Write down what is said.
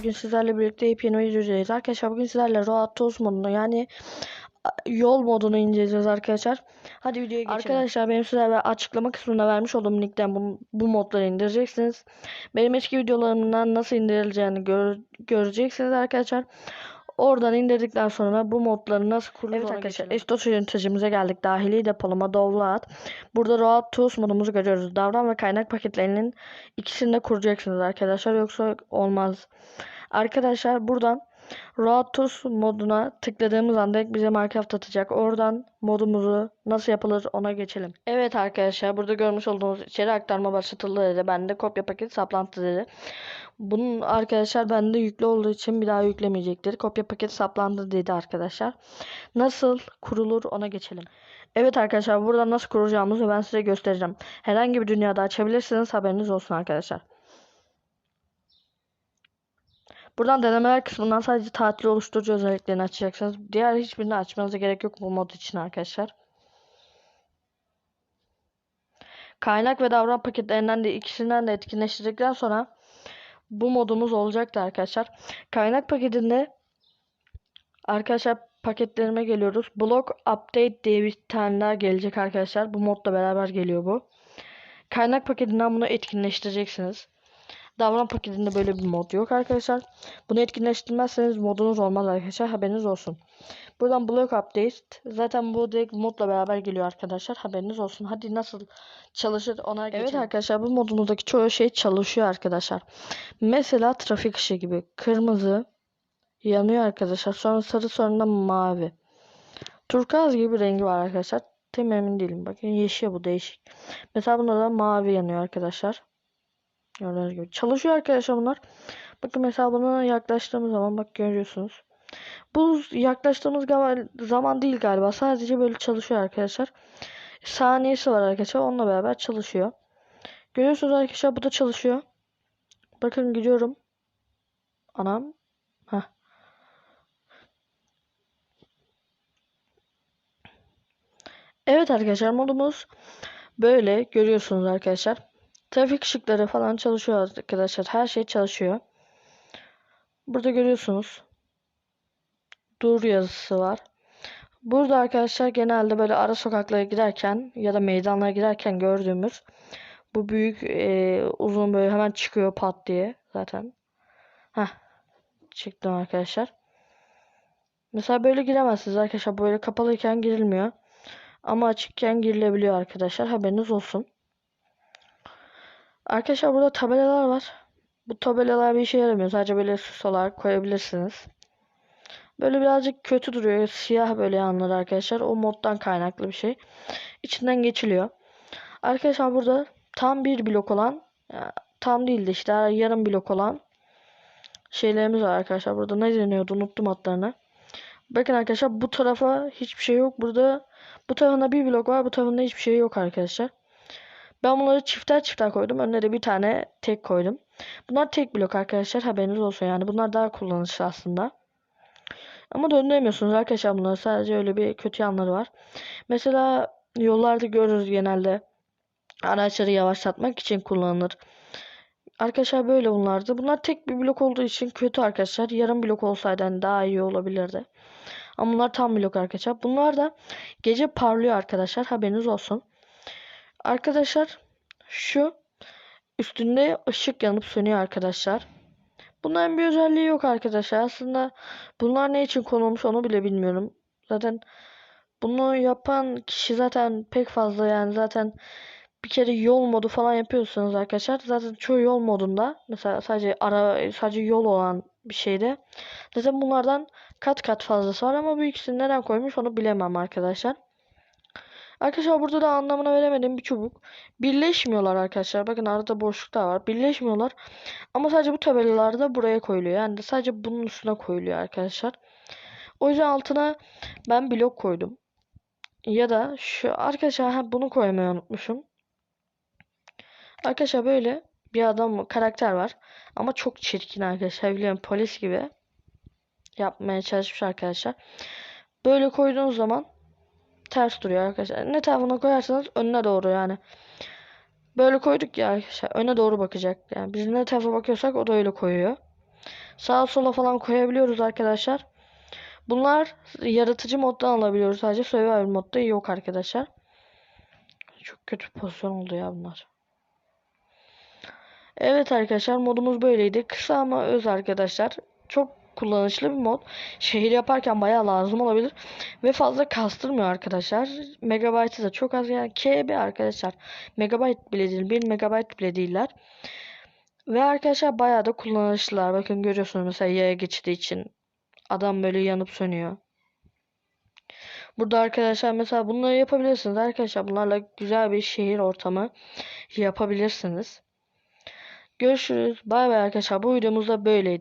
bugün sizlerle birlikte yepyeni videodayız. Arkadaşlar bugün sizlerle Road Tours modunu yani yol modunu inceleyeceğiz arkadaşlar. Hadi videoya geçelim. Arkadaşlar benim sizlere açıklama kısmında vermiş olduğum linkten bu, bu modları indireceksiniz. Benim eski videolarımdan nasıl indirileceğini gör, göreceksiniz arkadaşlar. Oradan indirdikten sonra bu modları nasıl kurulur evet arkadaşlar. Estos yöneticimize geldik. Dahili depolama Dovlat. Burada Road Tools modumuzu görüyoruz. Davran ve kaynak paketlerinin ikisini de kuracaksınız arkadaşlar. Yoksa olmaz. Arkadaşlar buradan Road Tools moduna tıkladığımız anda direkt bize Minecraft atacak. Oradan modumuzu nasıl yapılır ona geçelim. Evet arkadaşlar burada görmüş olduğunuz içeri aktarma başlatıldı dedi. Bende kopya paket saplantı dedi. Bunun arkadaşlar bende yüklü olduğu için bir daha yüklemeyecektir. Kopya paketi saplandı dedi arkadaşlar. Nasıl kurulur ona geçelim. Evet arkadaşlar burada nasıl kuracağımızı ben size göstereceğim. Herhangi bir dünyada açabilirsiniz haberiniz olsun arkadaşlar. Buradan denemeler kısmından sadece tatil oluşturucu özelliklerini açacaksınız. Diğer hiçbirini açmanıza gerek yok bu mod için arkadaşlar. Kaynak ve davran paketlerinden de ikisinden de etkinleştirdikten sonra bu modumuz olacaktı arkadaşlar. Kaynak paketinde arkadaşlar paketlerime geliyoruz. Block Update diye bir tane daha gelecek arkadaşlar. Bu modla beraber geliyor bu. Kaynak paketinden bunu etkinleştireceksiniz. Davran paketinde böyle bir mod yok arkadaşlar. Bunu etkinleştirmezseniz modunuz olmaz arkadaşlar. Haberiniz olsun. Buradan block update. Zaten bu direkt modla beraber geliyor arkadaşlar. Haberiniz olsun. Hadi nasıl çalışır ona geçelim. Evet arkadaşlar bu modumuzdaki çoğu şey çalışıyor arkadaşlar. Mesela trafik ışığı gibi. Kırmızı yanıyor arkadaşlar. Sonra sarı sonra mavi. Turkuaz gibi bir rengi var arkadaşlar. Tam emin değilim. Bakın yeşil bu değişik. Mesela bunda da mavi yanıyor arkadaşlar. Gördüğünüz gibi. Çalışıyor arkadaşlar bunlar. Bakın mesela buna yaklaştığımız zaman bak görüyorsunuz. Bu yaklaştığımız zaman değil galiba. Sadece böyle çalışıyor arkadaşlar. Saniyesi var arkadaşlar. Onunla beraber çalışıyor. Görüyorsunuz arkadaşlar bu da çalışıyor. Bakın gidiyorum. Anam. Heh. Evet arkadaşlar modumuz böyle görüyorsunuz arkadaşlar. Trafik ışıkları falan çalışıyor arkadaşlar. Her şey çalışıyor. Burada görüyorsunuz. Dur yazısı var. Burada arkadaşlar genelde böyle ara sokaklara giderken ya da meydanlara giderken gördüğümüz bu büyük e, uzun böyle hemen çıkıyor pat diye zaten. Heh. Çıktım arkadaşlar. Mesela böyle giremezsiniz arkadaşlar. Böyle kapalıyken girilmiyor. Ama açıkken girilebiliyor arkadaşlar. Haberiniz olsun. Arkadaşlar burada tabelalar var. Bu tabelalar bir işe yaramıyor. Sadece böyle süs olarak koyabilirsiniz. Böyle birazcık kötü duruyor. Siyah böyle yanları arkadaşlar. O moddan kaynaklı bir şey. İçinden geçiliyor. Arkadaşlar burada tam bir blok olan tam değildi işte yarım blok olan şeylerimiz var arkadaşlar. Burada ne deniyordu unuttum adlarını. Bakın arkadaşlar bu tarafa hiçbir şey yok. Burada bu tarafında bir blok var. Bu tarafında hiçbir şey yok arkadaşlar. Ben bunları çifter çifter koydum. Önüne de bir tane tek koydum. Bunlar tek blok arkadaşlar. Haberiniz olsun yani. Bunlar daha kullanışlı aslında. Ama döndüremiyorsunuz arkadaşlar bunları. Sadece öyle bir kötü yanları var. Mesela yollarda görürüz genelde. Araçları yavaşlatmak için kullanılır. Arkadaşlar böyle bunlardı. Bunlar tek bir blok olduğu için kötü arkadaşlar. Yarım blok olsaydı hani daha iyi olabilirdi. Ama bunlar tam blok arkadaşlar. Bunlar da gece parlıyor arkadaşlar. Haberiniz olsun. Arkadaşlar şu üstünde ışık yanıp sönüyor arkadaşlar. Bunların bir özelliği yok arkadaşlar. Aslında bunlar ne için konulmuş onu bile bilmiyorum. Zaten bunu yapan kişi zaten pek fazla yani zaten bir kere yol modu falan yapıyorsanız arkadaşlar zaten çoğu yol modunda mesela sadece ara sadece yol olan bir şeyde zaten bunlardan kat kat fazlası var ama bu ikisini neden koymuş onu bilemem arkadaşlar. Arkadaşlar burada da anlamına veremediğim bir çubuk. Birleşmiyorlar arkadaşlar. Bakın arada boşluklar var. Birleşmiyorlar. Ama sadece bu tabelalarda buraya koyuluyor. Yani de sadece bunun üstüne koyuluyor arkadaşlar. O yüzden altına ben blok koydum. Ya da şu arkadaşlar ha, bunu koymayı unutmuşum. Arkadaşlar böyle bir adam karakter var. Ama çok çirkin arkadaşlar. Biliyorum polis gibi yapmaya çalışmış arkadaşlar. Böyle koyduğunuz zaman ters duruyor arkadaşlar. Ne tarafına koyarsanız önüne doğru yani. Böyle koyduk ya arkadaşlar. Öne doğru bakacak. Yani biz ne tarafa bakıyorsak o da öyle koyuyor. Sağa sola falan koyabiliyoruz arkadaşlar. Bunlar yaratıcı moddan alabiliyoruz sadece. Survival modda yok arkadaşlar. Çok kötü pozisyon oldu ya bunlar. Evet arkadaşlar modumuz böyleydi. Kısa ama öz arkadaşlar. Çok kullanışlı bir mod. Şehir yaparken bayağı lazım olabilir. Ve fazla kastırmıyor arkadaşlar. Megabaytı da çok az yani KB arkadaşlar. Megabayt bile değil. 1 megabayt bile değiller. Ve arkadaşlar bayağı da kullanışlılar. Bakın görüyorsunuz mesela yaya geçtiği için adam böyle yanıp sönüyor. Burada arkadaşlar mesela bunları yapabilirsiniz arkadaşlar. Bunlarla güzel bir şehir ortamı yapabilirsiniz. Görüşürüz. Bay bay arkadaşlar. Bu videomuz da böyleydi.